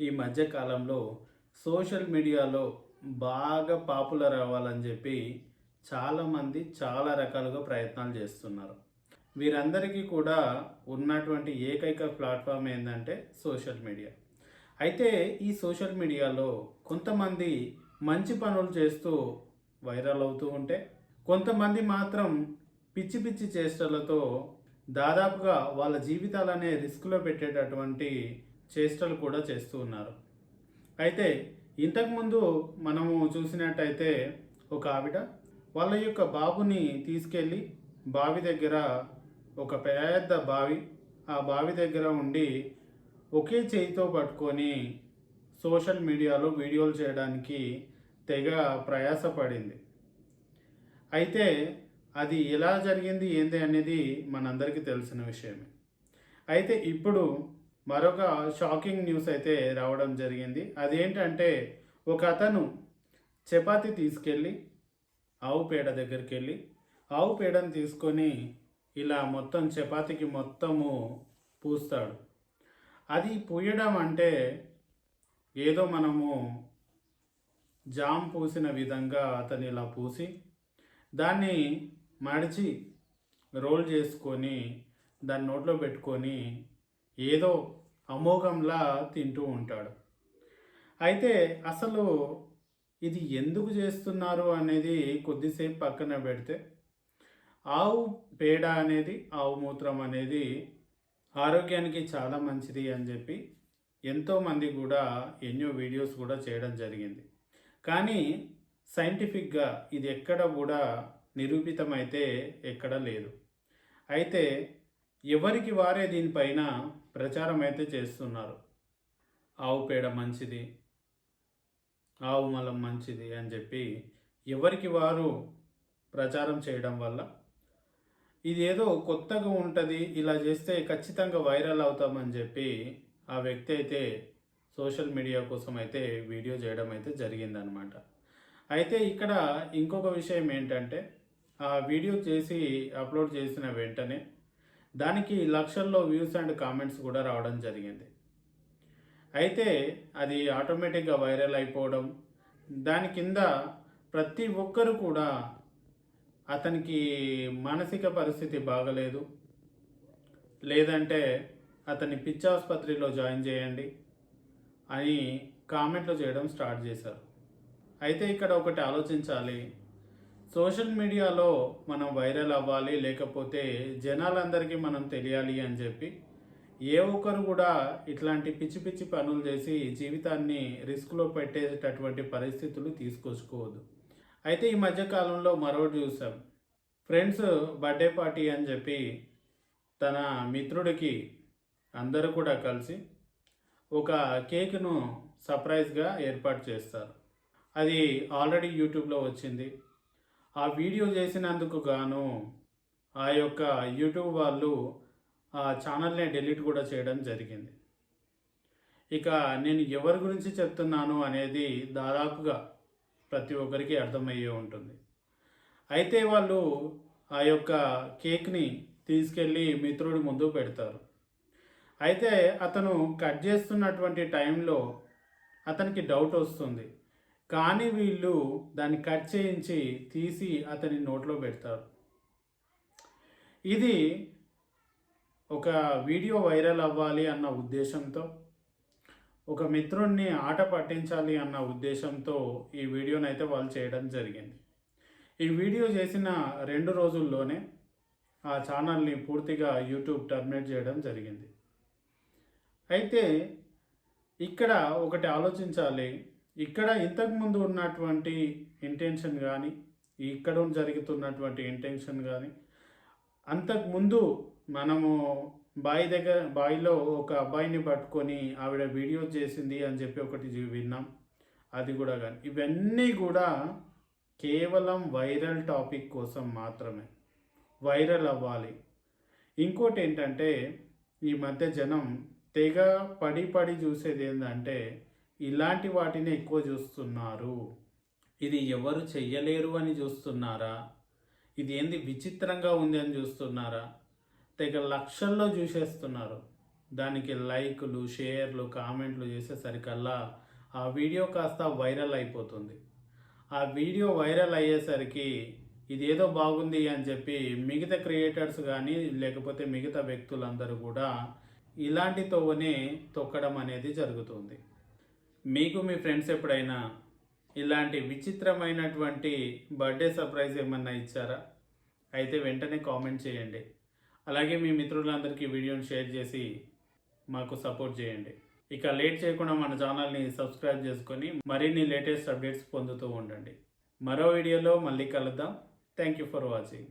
ఈ మధ్యకాలంలో సోషల్ మీడియాలో బాగా పాపులర్ అవ్వాలని చెప్పి చాలామంది చాలా రకాలుగా ప్రయత్నాలు చేస్తున్నారు. వీరందరికీ కూడా ఉన్నటువంటి ఏకైక ప్లాట్ఫామ్ ఏంటంటే సోషల్ మీడియా. అయితే ఈ సోషల్ మీడియాలో కొంతమంది మంచి పనులు చేస్తూ వైరల్ అవుతూ ఉంటే కొంతమంది మాత్రం పిచ్చి పిచ్చి చేష్టలతో దాదాపుగా వాళ్ళ జీవితాలనే రిస్క్లో పెట్టేటటువంటి చేష్టలు కూడా చేస్తూ ఉన్నారు. అయితే ఇంతకుముందు మనము చూసినట్టయితే ఒక ఆవిడ వాళ్ళ యొక్క బాబుని తీసుకెళ్ళి బావి దగ్గర ఒక పెద్ద బావి ఆ బావి దగ్గర ఉండి ఒకే చేయితో పట్టుకొని సోషల్ మీడియాలో వీడియోలు చేయడానికి తెగ ప్రయాసపడింది. అయితే అది ఎలా జరిగింది ఏంది అనేది మనందరికీ తెలిసిన విషయమే. అయితే ఇప్పుడు మరొక షాకింగ్ న్యూస్ అయితే రావడం జరిగింది. అదేంటంటే ఒక అతను చపాతి తీసుకెళ్ళి ఆవు పేడ దగ్గరికి వెళ్ళి ఆవు పేడను తీసుకొని ఇలా మొత్తం చపాతీకి మొత్తము పూస్తాడు. అది పూయడం అంటే ఏదో మనము జామ్ పూసిన విధంగా అతను ఇలా పూసి దాన్ని మడిచి రోల్ చేసుకొని దాన్ని నోట్లో పెట్టుకొని ఏదో అమోఘంలా తింటూ ఉంటాడు. అయితే అసలు ఇది ఎందుకు చేస్తున్నారు అనేది కొద్దిసేపు పక్కన పెడితే ఆవు పేడ అనేది ఆవు మూత్రం అనేది ఆరోగ్యానికి చాలా మంచిది అని చెప్పి ఎంతోమంది కూడా ఎన్నో వీడియోస్ కూడా చేయడం జరిగింది. కానీ సైంటిఫిక్గా ఇది ఎక్కడ కూడా నిరూపితమైతే ఎక్కడ లేదు. అయితే ఎవరికి వారే దీనిపైన ప్రచారం అయితే చేస్తున్నారు? ఆవు పేడ మంచిది ఆవు మలం మంచిది అని చెప్పి ఎవరికి వారు ప్రచారం చేయడం వల్ల? ఇది ఏదో కొత్తగా ఉంటుంది ఇలా చేస్తే ఖచ్చితంగా వైరల్ అవుతామని చెప్పి ఆ వ్యక్తి అయితే సోషల్ మీడియా కోసం అయితే వీడియో చేయడం అయితే జరిగిందనమాట అయితే ఇక్కడ ఇంకొక విషయం ఏంటంటే ఆ వీడియో చేసి అప్లోడ్ చేసిన వెంటనే దానికి లక్షల్లో వ్యూస్ అండ్ కామెంట్స్ కూడా రావడం జరిగింది. అయితే అది ఆటోమేటిక్గా వైరల్ అయిపోవడం దాని కింద ప్రతి ఒక్కరు కూడా అతనికి మానసిక పరిస్థితి బాగలేదు. లేదంటే అతన్ని పిచ్చాసుపత్రిలో జాయిన్ చేయండి అని కామెంట్లు చేయడం స్టార్ట్ చేశారు. అయితే ఇక్కడ ఒకటి ఆలోచించాలి. సోషల్ మీడియాలో మనం వైరల్ అవ్వాలి లేకపోతే జనాలందరికీ మనం తెలియాలి అని చెప్పి ఏ ఒక్కరు కూడా ఇట్లాంటి పిచ్చి పిచ్చి పనులు చేసి జీవితాన్ని రిస్క్లో పెట్టేటటువంటి పరిస్థితులు తీసుకొచ్చుకోవద్దు. అయితే ఈ మధ్య కాలంలో మరొకటి చూసాం. ఫ్రెండ్స్ బర్త్డే పార్టీ అని చెప్పి తన మిత్రుడికి అందరూ కూడా కలిసి ఒక కేక్ను సర్ప్రైజ్గా ఏర్పాటు చేస్తారు. అది ఆల్రెడీ యూట్యూబ్లో వచ్చింది. ఆ వీడియో చేసినందుకు గాను ఆ యొక్క యూట్యూబ్ వాళ్ళు ఆ ఛానల్ని డిలీట్ కూడా చేయడం జరిగింది. ఇక నేను ఎవరి గురించి చెప్తున్నాను అనేది దాదాపుగా ప్రతి ఒక్కరికి అర్థమయ్యే ఉంటుంది. అయితే వాళ్ళు ఆ యొక్క కేక్ని తీసుకెళ్ళి మిత్రుడి ముందు పెడతారు. అయితే అతను కట్ చేస్తున్నటువంటి టైంలో అతనికి డౌట్ వస్తుంది. కానీ వీళ్ళు దాన్ని కట్ చేయించి తీసి అతని నోట్లో పెడతారు. ఇది ఒక వీడియో వైరల్ అవ్వాలి అన్న ఉద్దేశంతో ఒక మిత్రుణ్ణి ఆట పట్టించాలి అన్న ఉద్దేశంతో ఈ వీడియోని అయితే వాళ్ళు చేయడం జరిగింది. ఈ వీడియో చేసిన రెండు రోజుల్లోనే ఆ ఛానల్ని పూర్తిగా యూట్యూబ్ టర్మినేట్ చేయడం జరిగింది. అయితే ఇక్కడ ఒకటి ఆలోచించాలి. ఇక్కడ ఇంతకుముందు ఉన్నటువంటి ఇంటెన్షన్ కానీ ఇక్కడ జరుగుతున్నటువంటి ఇంటెన్షన్ కానీ అంతకుముందు మనము బావి దగ్గర బావిలో ఒక అబ్బాయిని పట్టుకొని ఆవిడ వీడియో చేసింది అని చెప్పి ఒకటి విన్నాం. అది కూడా కానీ ఇవన్నీ కూడా కేవలం వైరల్ టాపిక్ కోసం మాత్రమే. వైరల్ అవ్వాలి. ఇంకోటి ఏంటంటే ఈ మధ్య జనం తెగ పడి పడి చూసేది ఏంటంటే ఇలాంటి వాటిని ఎక్కువ చూస్తున్నారు. ఇది ఎవరు చెయ్యలేరు అని చూస్తున్నారా? ఇది ఏంది విచిత్రంగా ఉంది అని చూస్తున్నారా? తెగ లక్షల్లో చూసేస్తున్నారు. దానికి లైకులు షేర్లు కామెంట్లు చేసేసరికల్లా ఆ వీడియో కాస్త వైరల్ అయిపోతుంది. ఆ వీడియో వైరల్ అయ్యేసరికి ఇదేదో బాగుంది అని చెప్పి మిగతా క్రియేటర్స్ కానీ లేకపోతే మిగతా వ్యక్తులందరూ కూడా ఇలాంటి తోవనే తొక్కడం అనేది జరుగుతుంది. మీకు మీ ఫ్రెండ్స్ ఎప్పుడైనా ఇలాంటి విచిత్రమైనటువంటి బర్త్డే సర్ప్రైజ్ ఏమన్నా ఇచ్చారా? అయితే వెంటనే కామెంట్ చేయండి. అలాగే మీ మిత్రులందరికీ వీడియోని షేర్ చేసి మాకు సపోర్ట్ చేయండి. ఇక లేట్ చేయకుండా మన ఛానల్ని సబ్స్క్రైబ్ చేసుకొని మరిన్ని లేటెస్ట్ అప్డేట్స్ పొందుతూ ఉండండి. మరో వీడియోలో మళ్ళీ కలుద్దాం. Thank you for watching